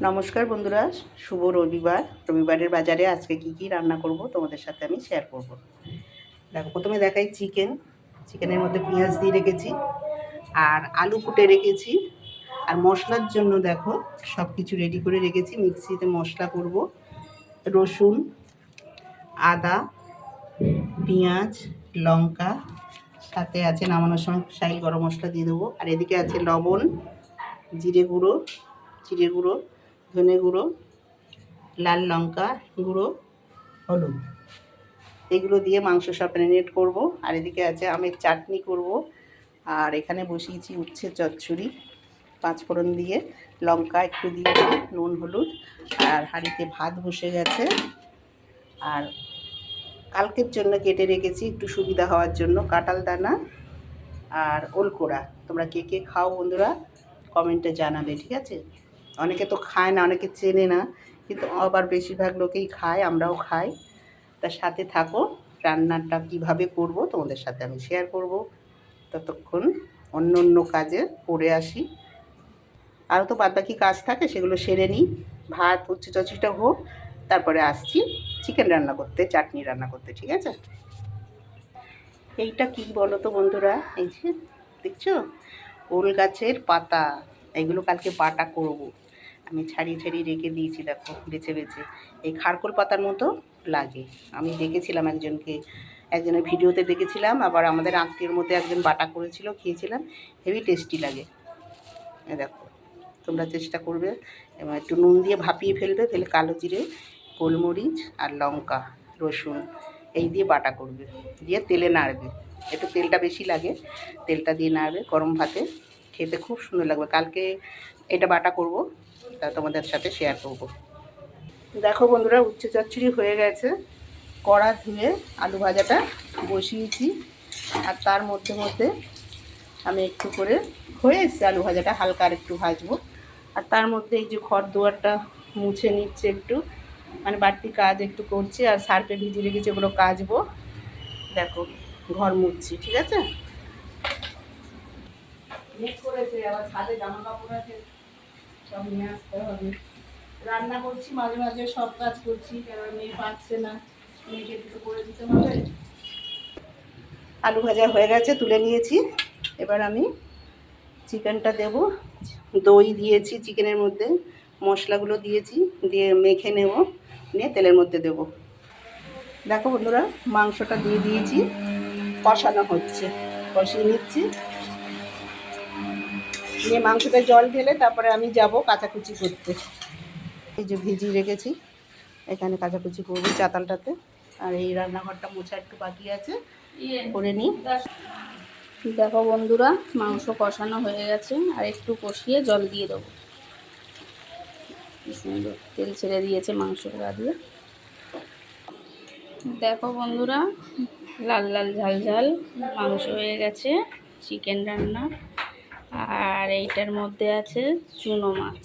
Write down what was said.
নমস্কার বন্ধুরা, শুভ রবিবার। রবিবারের বাজারে আজকে কি কি রান্না করব তোমাদের সাথে আমি শেয়ার করব। দেখো, প্রথমে দেখাই চিকেন চিকেনের মধ্যে পেঁয়াজ দিয়ে রেখেছি, আর আলু কুটে রেখেছি, আর মশলার জন্য দেখো সব কিছু রেডি করে রেখেছি। মিক্সিতে মশলা করব, রসুন, আদা, পেঁয়াজ, লঙ্কা, সাথে আছে নামানোর সময় শাহি গরম মশলা দিয়ে দেবো। আর এদিকে আছে লবণ, জিরে গুঁড়ো জিরে গুঁড়ো ধনে গুঁড়ো লাল লঙ্কা গুঁড়ো হলুদ। এগুলো দিয়ে মাংস সব ম্যারিনেট করব। আর এদিকে আছে আমের চাটনি করব। আর এখানে বসিয়েছি উচ্ছে চচ্চড়ি পাঁচফোড়ন দিয়ে। লঙ্কা একটু দিয়েছি নুন হলুদ। আর হাঁড়িতে ভাত বসে গেছে। আর কালকের জন্য কেটে রেখেছি একটু সুবিধা হওয়ার জন্য কাঁঠাল দানা আর ওলকোড়া। তোমরা কে কে খাও বন্ধুরা কমেন্টে জানাবে ঠিক আছে? অনেকে তো খায় না, অনেকে চেনে না, কিন্তু আবার বেশিরভাগ লোকেই খায়, আমরাও খাই। তার সাথে থাকো, রান্নাটা কীভাবে করব তোমাদের সাথে আমি শেয়ার করব। ততক্ষণ অন্য অন্য কাজে করে আসি। আরও তো বাদবাকি কাজ থাকে, সেগুলো সেরে নিই। ভাত উচ্চ চচিটা হোক, তারপরে আসছি চিকেন রান্না করতে, চাটনি রান্না করতে, ঠিক আছে? এইটা কি বলো তো বন্ধুরা? এই যে, দেখছ? ওল গাছের পাতা এগুলো কালকে বাটা করব। আমি ছাড়িয়ে ছাড়িয়ে রেখে দিয়েছি, দেখো, বেছে বেছে। এই খারকোল পাতার মতো লাগে। আমি দেখেছিলাম একজনকে, একজনের ভিডিওতে দেখেছিলাম, আবার আমাদের আত্মীয়র মধ্যে একজন বাটা করেছিল, খেয়েছিলাম, হেভি টেস্টি লাগে। দেখো, তোমরা চেষ্টা করবে এবং একটু নুন দিয়ে ভাপিয়ে ফেলবে ফেলে কালো জিরে, গোলমরিচ আর লঙ্কা, রসুন, এই দিয়ে বাটা করবে। দিয়ে তেলে নাড়বে। একটু তেলটা বেশি লাগে, তেলটা দিয়ে নাড়বে গরম ভাতে। খেতে খুব সুন্দর লাগবে। কালকে এটা বাটা করব তা তোমাদের সাথে শেয়ার করব। দেখো বন্ধুরা উচ্ছে চচ্চড়ি হয়ে গেছে। কড়া ধুয়ে আলু ভাজাটা বসিয়েছি। আর তার মধ্যে মধ্যে আমি একটু করে হয়ে এসছে আলু ভাজাটা হালকা আর একটু ভাজবো। আর তার মধ্যে এই যে ঘর দুয়ারটা মুছে নিচ্ছে একটু মানে বাড়তি কাজ একটু করছি আর সার্ফে ভিজিয়ে রেখেছি ওগুলো কাচবো। দেখো ঘর মুছছি ঠিক আছে? করেছে আবার ছাদে জামা কাপড় আছে। সব নিয়ে আসতে হবে। রান্না করছি, মাঝে মাঝে সব কাজ করছি কারণ মেয়ে পাচ্ছে না, মেয়েকে একটু করে দিতে হবে। আলু ভাজা হয়ে গেছে, তুলে নিয়েছি। এবার আমি চিকেনটা দেব। দই দিয়েছি চিকেনের মধ্যে, মশলাগুলো দিয়েছি, দিয়ে মেখে নেব, নিয়ে তেলের মধ্যে দেব। দেখো বন্ধুরা, মাংসটা দিয়ে দিয়েছি, কষানো হচ্ছে, কষিয়ে নিচ্ছি। নিয়ে মাংসটা জল ঢেলে তারপরে আমি যাব কাচাকুচি করতে। এই যে ভিজিয়ে রেখেছি, এখানে কাচাকুচি করব চাতালটাতে। আর এই রান্নাঘরটা মোছা একটু বাকি আছে, করে নিই। দেখো বন্ধুরা, মাংস কষানো হয়ে গেছে, আর একটু কষিয়ে জল দিয়ে দেবো। তেল ছেড়ে দিয়েছে মাংসের গা দিয়ে। দেখো বন্ধুরা, লাল লাল ঝাল ঝাল মাংস হয়ে গেছে, চিকেন রান্না। আর এইটার মধ্যে আছে চুনো মাছ।